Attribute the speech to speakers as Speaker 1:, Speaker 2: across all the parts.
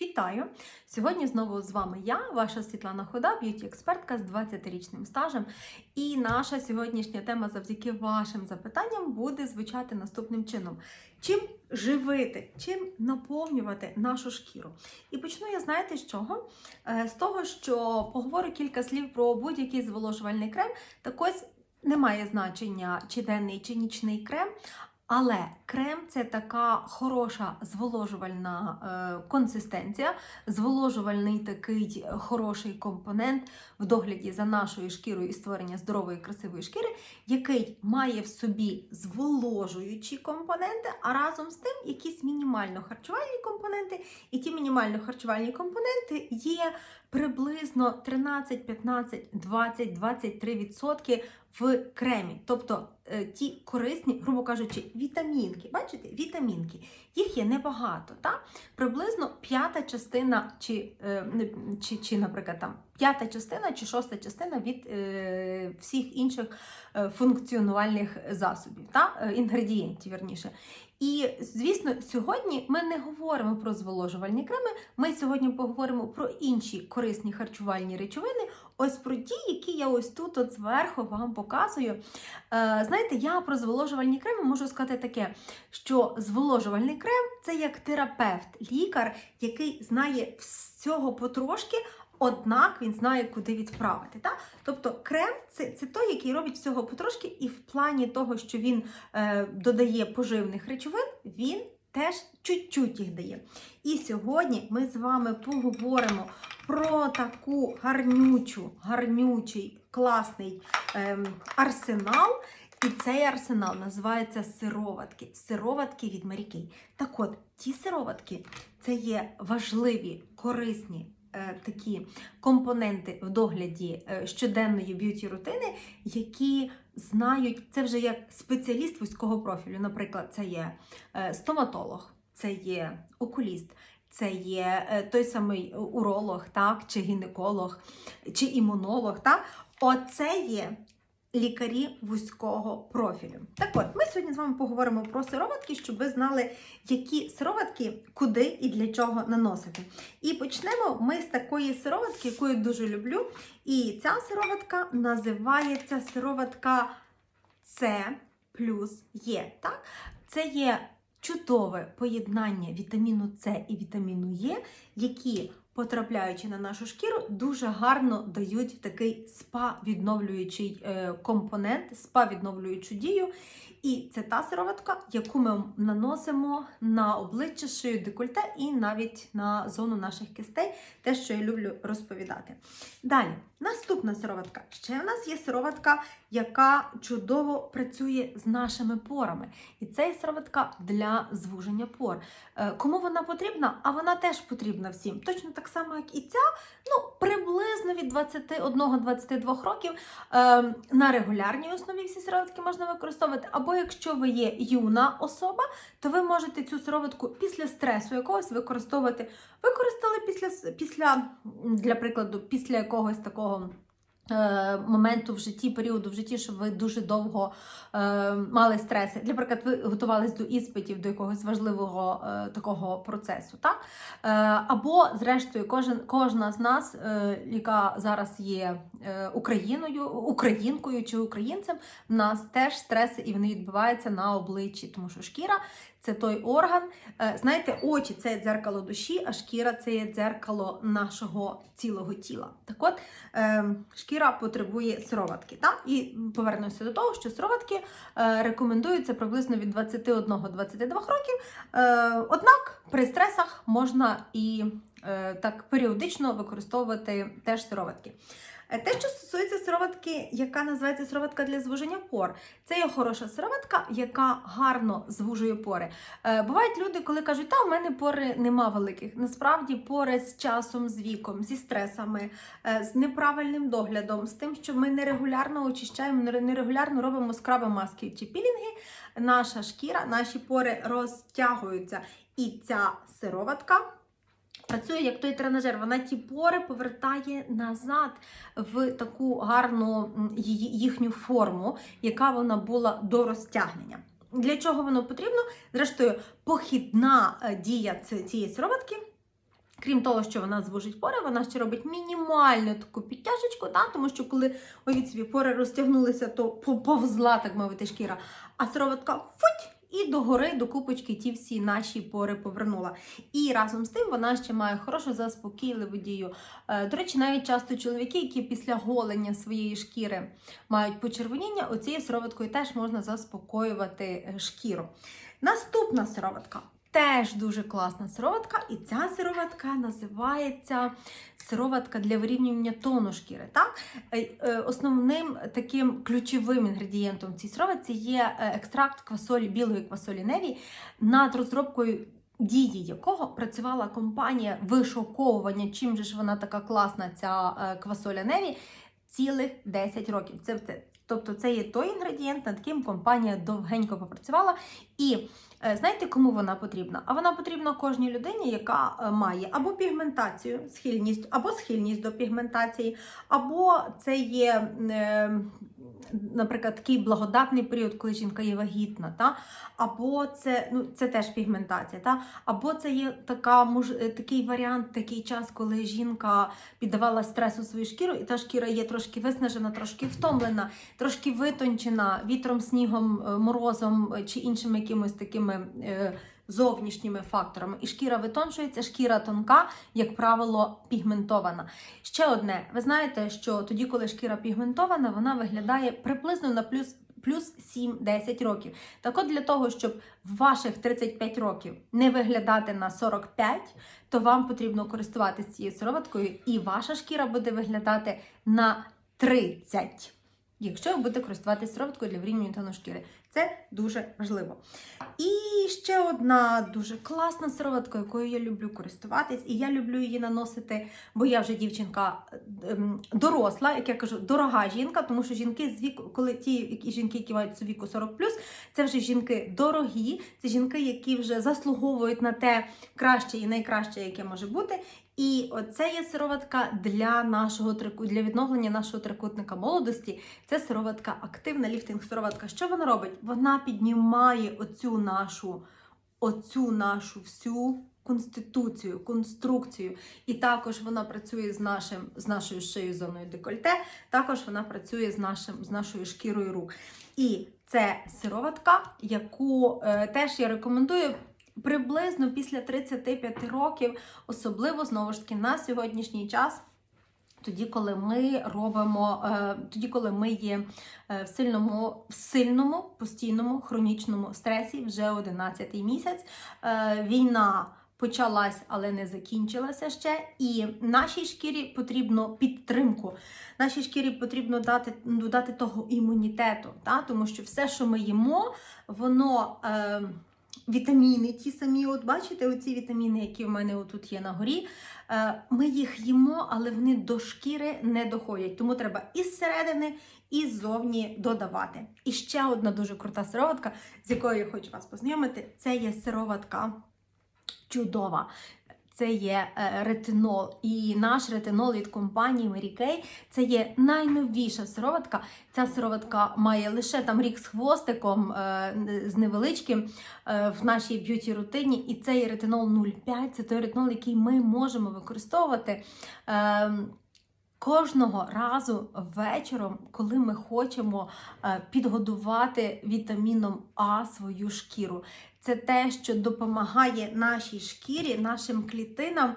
Speaker 1: Вітаю! Сьогодні знову з вами я, ваша Світлана Хода, б'юті-експертка з 20-річним стажем. І наша сьогоднішня тема завдяки вашим запитанням буде звучати наступним чином: чим живити, чим наповнювати нашу шкіру. І почну я, знаєте, з чого? Е, З того, що поговорю кілька слів про будь-який зволожувальний крем. Так ось немає значення, чи денний, чи нічний крем. Але крем це така хороша зволожувальна е, консистенція, зволожувальний такий хороший компонент в догляді за нашою шкірою і створення здорової, красивої шкіри, який має в собі зволожуючі компоненти, а разом з тим якісь мінімально харчувальні компоненти. І ті мінімально харчувальні компоненти є приблизно 13, 15, 20, 23% в кремі. Тобто е, ті корисні, грубо кажучи, вітамінки. Бачите, вітамінки. Їх є небагато. Так? Приблизно п'ята частина, чи, е, чи, чи, наприклад, там п'ята частина чи шоста частина від е, всіх інших е, функціонувальних засобів, та? е, інгредієнтів, вірніше. І, звісно, сьогодні ми не говоримо про зволожувальні креми, ми сьогодні поговоримо про інші корисні харчувальні речовини, ось про ті, які я ось тут от зверху вам показую. Е, знаєте, я про зволожувальні креми можу сказати таке, що зволожувальний крем це як терапевт, лікар, який знає всього потрошки. Однак він знає, куди відправити. Так? Тобто крем це, це той, який робить всього потрошки, і в плані того, що він е, додає поживних речовин, він теж чуть-чуть їх дає. І сьогодні ми з вами поговоримо про таку гарнючу, гарнючий, класний ем, арсенал. І цей арсенал називається сироватки. Сироватки від Марікей. Так от, ті сироватки це є важливі, корисні е, такі компоненти в догляді е, щоденної б'юті рутини, які знають, це вже як спеціаліст вузького профілю. Наприклад, це є е, стоматолог, це є окуліст. Це є е, той самий уролог, так, чи гінеколог, чи імунолог. Так? Оце є лікарі вузького профілю. Так от, ми сьогодні з вами поговоримо про сироватки, щоб ви знали, які сироватки куди і для чого наносити. І почнемо ми з такої сироватки, яку я дуже люблю. І ця сироватка називається сироватка С плюс Е. Так? Це є чудове поєднання вітаміну С і вітаміну Е, які, потрапляючи на нашу шкіру, дуже гарно дають такий спа-відновлюючий е, компонент, спа-відновлюючу дію. І це та сироватка, яку ми наносимо на обличчя, шию, декольте і навіть на зону наших кистей, те, що я люблю розповідати. Далі, наступна сироватка. Ще в нас є сироватка, яка чудово працює з нашими порами. І це є сироватка для звуження пор. Е, Кому вона потрібна? А вона теж потрібна всім. Точно так само, як і ця, ну, приблизно від 21-22 років е, на регулярній основі всі сироватки можна використовувати. Або якщо ви є юна особа, то ви можете цю сироватку після стресу якогось використовувати. Використали після, після для прикладу, після якогось такого. Е, Моменту в житті, періоду в житті, щоб ви дуже довго е, мали стреси. Для приклад, ви готувались до іспитів, до якогось важливого е, такого процесу. Так? Е, або, зрештою, кожен, кожна з нас, е, яка зараз є е, Україною, українкою чи українцем, в нас теж стреси і вони відбуваються на обличчі, тому що шкіра це той орган. Е, знаєте, очі це дзеркало душі, а шкіра це є дзеркало нашого цілого тіла. Так от, е, шкіра потребує сироватки. Так? І повернуся до того, що сироватки е, рекомендуються приблизно від 21-22 років. Однак при стресах можна і так періодично використовувати теж сироватки. Е, Те, що стосується сироватки, яка називається сироватка для звуження пор, це є хороша сироватка, яка гарно звужує пори. Е, бувають люди, коли кажуть, та у мене пори нема великих. Насправді пори з часом, з віком, зі стресами, е, з неправильним доглядом, з тим, що ми нерегулярно очищаємо, нерегулярно робимо скраби, маски чи пілінги, наша шкіра, наші пори розтягуються. І ця сироватка працює як той тренажер. Вона ті пори повертає назад в таку гарну їхню форму, яка вона була до розтягнення. Для чого воно потрібно? Зрештою, похідна е, дія цієї сироватки Крім того, що вона звужить пори, вона ще робить мінімальну таку підтяжечку, да? тому що коли уявіть собі пори розтягнулися, то по- повзла, так мовити, шкіра. А сироватка футь! І догори до купочки ті всі наші пори повернула. І разом з тим вона ще має хорошу заспокійливу дію. Е, До речі, навіть часто чоловіки, які після голення своєї шкіри мають почервоніння, оцією сироваткою теж можна заспокоювати е, шкіру. Наступна сироватка. Теж дуже класна сироватка, і ця сироватка називається сироватка для вирівнювання тону шкіри. Так? Е, е, Основним таким ключовим інгредієнтом цій сироватці є е, екстракт квасолі, білої квасолі неві, над розробкою дії якого працювала компанія вишоковування, чим же ж вона така класна, ця квасоля неві, цілих 10 років. Це, це, тобто це є той інгредієнт, над яким компанія довгенько попрацювала. І е, знаєте, кому вона потрібна? А вона потрібна кожній людині, яка е, має або пігментацію, схильність, або схильність до пігментації, або це є, е, наприклад, такий благодатний період, коли жінка є вагітна, та? або це, ну, це теж пігментація, та? або це є така, мож, такий варіант, такий час, коли жінка піддавала стресу свою шкіру, і та шкіра є трошки виснажена, трошки втомлена, трошки витончена вітром, снігом, е, морозом е, чи іншими якимось такими. е, Зовнішніми факторами. І шкіра витончується, шкіра тонка, як правило, пігментована. Ще одне, ви знаєте, що тоді, коли шкіра пігментована, вона виглядає приблизно на плюс, плюс 7-10 років. Так от для того, щоб в ваших 35 років не виглядати на 45, то вам потрібно користуватися цією сироваткою, і ваша шкіра буде виглядати на 30. Якщо ви будете користуватися сироваткою для вирівнювання тону шкіри, це дуже важливо. І ще одна дуже класна сироватка, якою я люблю користуватись, і я люблю її наносити, бо я вже дівчинка ем, доросла, як я кажу, дорога жінка, тому що жінки з віку, коли ті які жінки, які мають віку 40+, це вже жінки дорогі, це жінки, які вже заслуговують на те краще і найкраще, яке може бути. І оце є сироватка для нашого трику, для відновлення нашого трикутника молодості. Це сироватка, активна ліфтинг сироватка. Що вона робить? Вона піднімає оцю нашу, оцю нашу всю конституцію, конструкцію. І також вона працює з нашим, з нашою шиєю зоною декольте. Також вона працює з нашим, з нашою шкірою рук. І це сироватка, яку е, теж я рекомендую. Приблизно після 35 років, особливо знову ж таки на сьогоднішній час, тоді, коли ми робимо, е, тоді, коли ми є е, в сильному, в сильному постійному хронічному стресі, вже 11 місяць. Е, Війна почалась, але не закінчилася ще. І нашій шкірі потрібно підтримку. Нашій шкірі потрібно дати, додати того імунітету, та? тому що все, що ми їмо, воно. Вітаміни, ті самі, от бачите, оці вітаміни, які в мене отут є на горі. Е, Ми їх їмо, але вони до шкіри не доходять. Тому треба і зсередини, і ззовні додавати. І ще одна дуже крута сироватка, з якою я хочу вас познайомити, це є сироватка чудова. Це є е, ретинол. І наш ретинол від компанії Mary Kay – це є найновіша сироватка. Ця сироватка має лише там рік з хвостиком, е, з невеличким е, в нашій б'юті рутині. І цей ретинол 0,5 це той ретинол, який ми можемо використовувати. Кожного разу вечором, коли ми хочемо підгодувати вітаміном А свою шкіру, це те, що допомагає нашій шкірі, нашим клітинам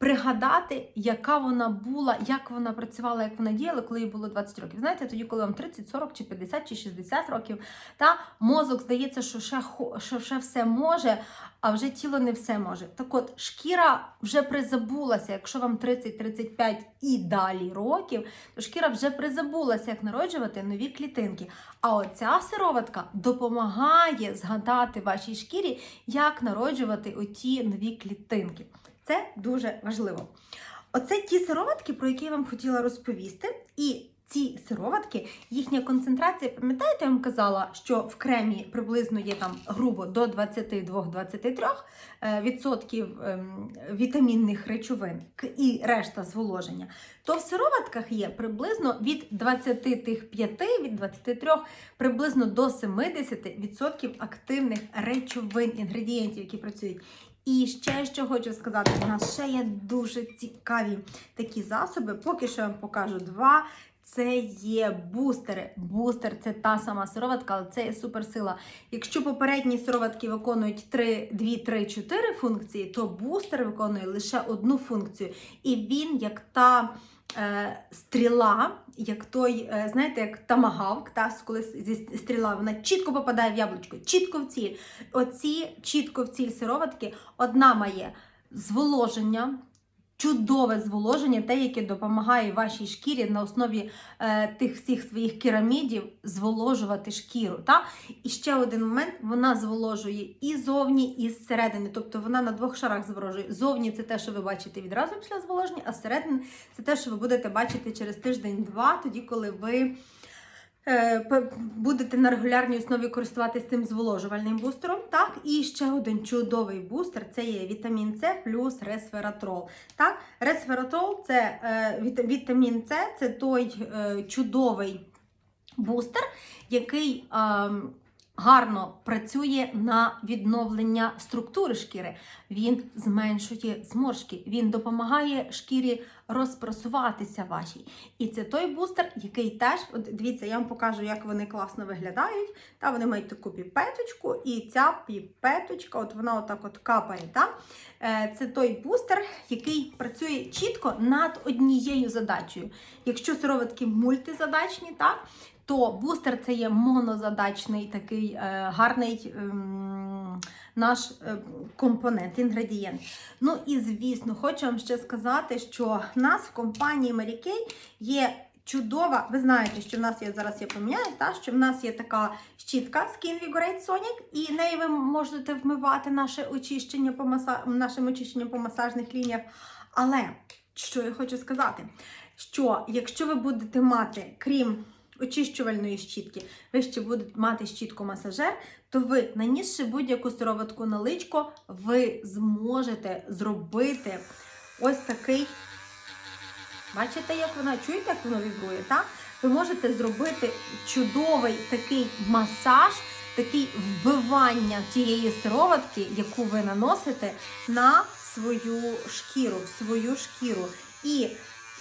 Speaker 1: пригадати, яка вона була, як вона працювала, як вона діяла, коли їй було 20 років. Знаєте, тоді, коли вам 30, 40 чи 50 чи 60 років, та мозок здається, що ще, що ще все може, а вже тіло не все може. Так от, шкіра вже призабулася, якщо вам 30-35 і далі років, то шкіра вже призабулася, як народжувати нові клітинки. А оця сироватка допомагає згадати вашій шкірі, як народжувати оті нові клітинки. Це дуже важливо. Оце ті сироватки, про які я вам хотіла розповісти. І ці сироватки, їхня концентрація, пам'ятаєте, я вам казала, що в кремі приблизно є там грубо до 22-23 е, відсотків ем, вітамінних речовин і решта зволоження, то в сироватках є приблизно від 25, від 23 приблизно до 70% активних речовин, інгредієнтів, які працюють І ще що хочу сказати, у нас ще є дуже цікаві такі засоби. Поки що я вам покажу два. Це є бустери. Бустер це та сама сироватка, але це є суперсила. Якщо попередні сироватки виконують 3, 2, 3, 4 функції, то бустер виконує лише одну функцію. І він як та стріла, як той, е, знаєте, як тамагавк, та, коли стріла вона чітко попадає в яблучко, чітко в ціль. Оці чітко в ціль сироватки одна має зволоження. Чудове зволоження, те, яке допомагає вашій шкірі на основі е, тих всіх своїх керамідів зволожувати шкіру. Та? І ще один момент: вона зволожує і зовні, і зсередини. Тобто вона на двох шарах зволожує. Зовні це те, що ви бачите відразу після зволоження, а зсередини це те, що ви будете бачити через тиждень-два, тоді, коли ви. Е, Будете на регулярній основі користуватися цим зволожувальним бустером. Так, і ще один чудовий бустер це є вітамін С плюс ресвератрол. Так, ресвератрол це е, вітамін С, це той е, чудовий бустер, який ем, гарно працює на відновлення структури шкіри. Він зменшує зморшки, він допомагає шкірі розпрасуватися вашій. І це той бустер, який теж, от дивіться, я вам покажу, як вони класно виглядають. Та вони мають таку піпеточку, і ця піпеточка, от вона отак от капає. Та? Е, Це той бустер, який працює чітко над однією задачею. Якщо сироватки мультизадачні, так, то бустер це є монозадачний такий е, гарний ем, наш е, компонент, інгредієнт. Ну і звісно, хочу вам ще сказати, що в нас в компанії Mary є чудова. Ви знаєте, що в нас є зараз я поміняю, та, що в нас є така щітка Skin Vigorate Sonic, і нею ви можете вмивати наше очищення по маса... нашим очищенням по масажних лініях. Але що я хочу сказати, що якщо ви будете мати, крім очищувальної щітки, ви ще будете мати щітку масажер, то ви, нанісши будь-яку сироватку на личко, ви зможете зробити ось такий. Бачите, як вона, чуєте, як воно вібрує? Так? Ви можете зробити чудовий такий масаж, такий вбивання тієї сироватки, яку ви наносите на свою шкіру, в свою шкіру. І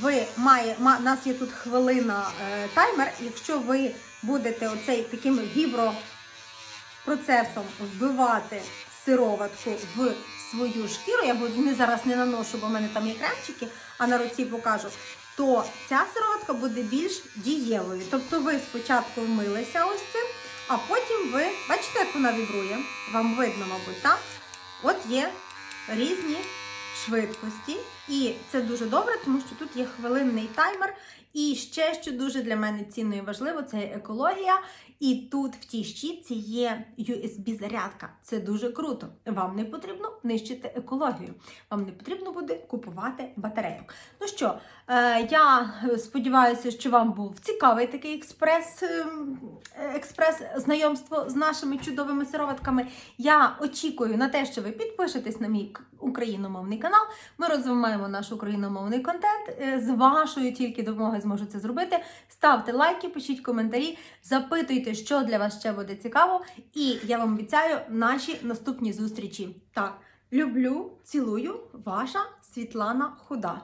Speaker 1: ви має, ма, у нас є тут хвилина е, таймер. Якщо ви будете оцей таким вібропроцесом вбивати сироватку в свою шкіру, я не зараз не наношу, бо в мене там є кремчики, а на руці покажу. То ця сироватка буде більш дієвою. Тобто ви спочатку вмилися ось цим, а потім ви бачите, як вона вібрує? Вам видно, мабуть, так? От є різні швидкості. І це дуже добре, тому що тут є хвилинний таймер. І ще, що дуже для мене цінно і важливо, це екологія. І тут в тій щітці є USB-зарядка. Це дуже круто. Вам не потрібно нищити екологію. Вам не потрібно буде купувати батарейок. Ну що, е, я сподіваюся, що вам був цікавий такий експрес, ем, експрес знайомство з нашими чудовими сироватками. Я очікую на те, що ви підпишетесь на мій україномовний канал. Ми розвиваємо наш україномовний контент. Е, З вашою тільки допомогою зможу це зробити. Ставте лайки, пишіть коментарі, запитуйте, що для вас ще буде цікаво. І я вам обіцяю наші наступні зустрічі. Так, люблю, цілую, ваша Світлана Худа.